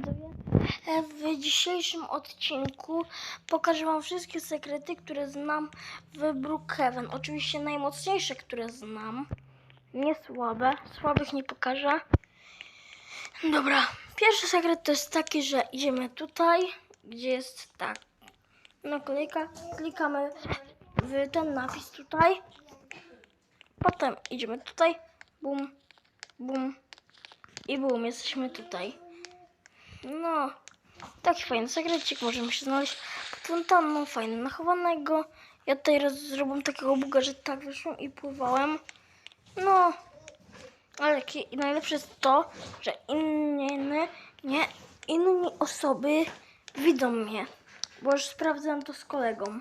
widzowie. E, W dzisiejszym odcinku pokażę Wam wszystkie sekrety, które znam w Brookhaven. Oczywiście najmocniejsze, które znam. Nie słabe. Słabych nie pokażę. Dobra. Pierwszy sekret to jest taki, że idziemy tutaj, gdzie jest tak. Naklejka. Klikamy w ten napis tutaj. Potem idziemy tutaj. Bum, bum i bum, jesteśmy tutaj. No, taki fajny sekrecik możemy się znaleźć fontanną, fajny nachowanego. Ja tutaj zrobiłem takiego buga, że tak wyszłem i pływałem. No, ale najlepsze jest to, że inne, nie, inne osoby widzą mnie, bo już sprawdzałem to z kolegą.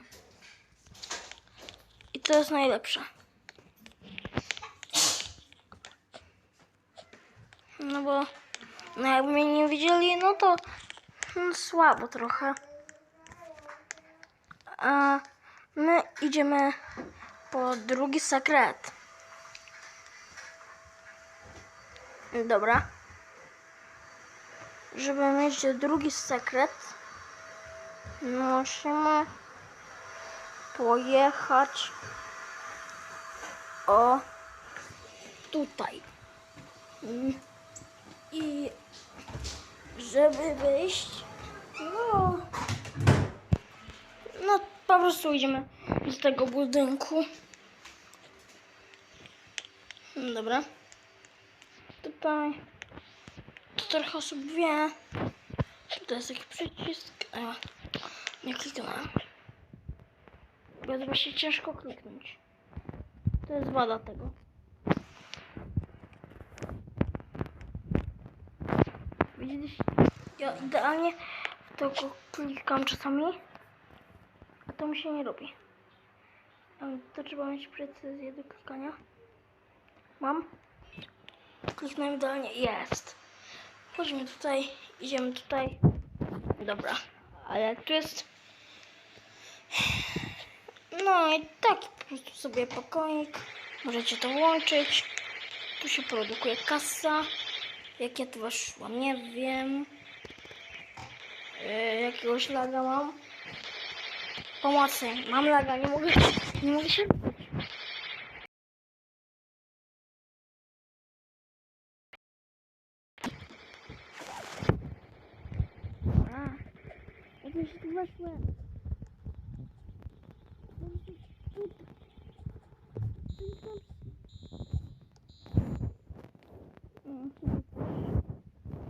I to jest najlepsze. No bo no jakby mnie nie widzieli, no to no, słabo trochę. A my idziemy po drugi sekret. Dobra. Żeby mieć drugi sekret, musimy pojechać o tutaj. Mm. Żeby wyjść, no, no po prostu idziemy z tego budynku. Dobra. Tutaj to trochę osób wie. Tutaj jest taki przycisk. A nie kliknąłem. Jest właśnie ciężko kliknąć. To jest wada tego. Widzieliście? Ja idealnie w to klikam czasami, a to mi się nie robi. To trzeba mieć precyzję do klikania. Mam. Kliknąłem idealnie. Jest. Chodźmy tutaj, idziemy tutaj. Dobra, ale tu jest... No i taki po prostu sobie pokoik. Możecie to włączyć. Tu się produkuje kasa. Jak ja tu weszłam, nie wiem. Yy, jakiegoś laga mam. Pomocy, mam laga, nie mogę, nie mogę się ruszyć. A, jak ja się tu weszłem. Mam się tu- tu- tu- Mm,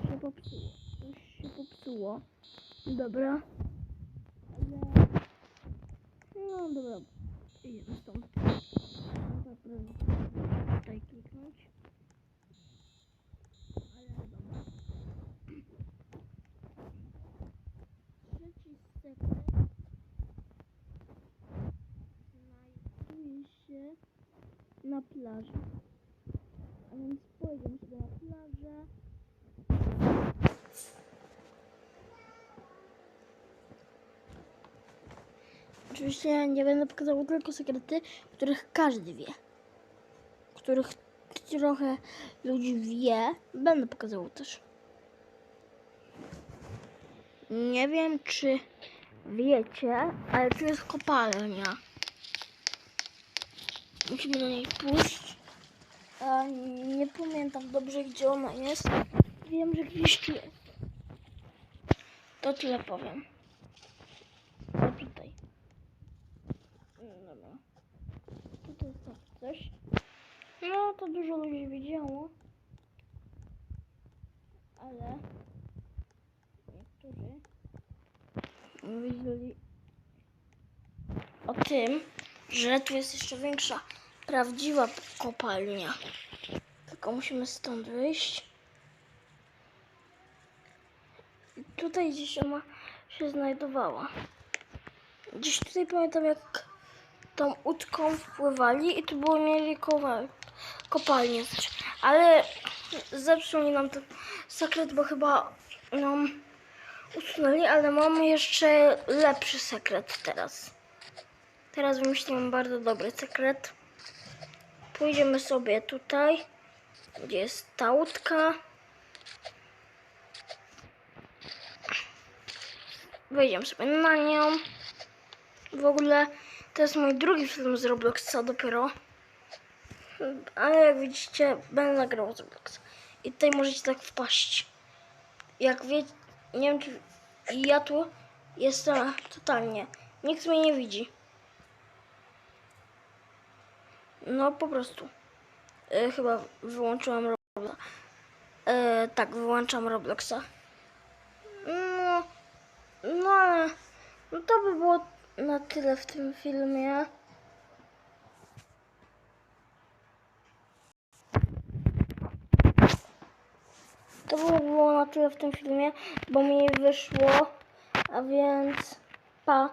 się popsuło. Coś popsuło. Dobra. No dobra. Idziemy stąd. Tutaj kliknąć. Ale dobra. Trzeci sekret znajduje się na plaży. A więc pojedziemy sobie na plażę. Oczywiście nie będę pokazał tylko sekrety, których każdy wie. Których trochę ludzi wie. Będę pokazał też. Nie wiem, czy wiecie, ale tu jest kopalnia. Musimy do niej pójść. Nie pamiętam dobrze, gdzie ona jest. Wiem, że gdzieś tu jest. To tyle powiem. O tutaj. No Dobra. Tutaj jest takie coś. No, to dużo ludzi widziało. Ale niektórzy widzieli o tym, że tu jest jeszcze większa, prawdziwa kopalnia. Tylko musimy stąd wyjść. I tutaj gdzieś ona się znajdowała. Gdzieś tutaj pamiętam jak tą łódką wpływali i tu było mieli kowa- kopalnię. też. Ale zepsuli nam ten sekret, bo chyba nam usunęli, ale mamy jeszcze lepszy sekret teraz. Teraz wymyśliłem bardzo dobry sekret. Pójdziemy sobie tutaj, gdzie jest ta łódka. wejdziemy sobie na nią. W ogóle to jest mój drugi film z Robloxa dopiero. Ale jak widzicie, będę nagrywał z Robloxa. I tutaj możecie tak wpaść. Jak wiecie, nie wiem czy ja tu jestem totalnie. Nikt mnie nie widzi. No po prostu. E, chyba wyłączyłam Robloxa. E, tak, wyłączam Robloxa. No, no ale no to by było na tyle w tym filmie. To by było na tyle w tym filmie, bo mi wyszło, a więc pa.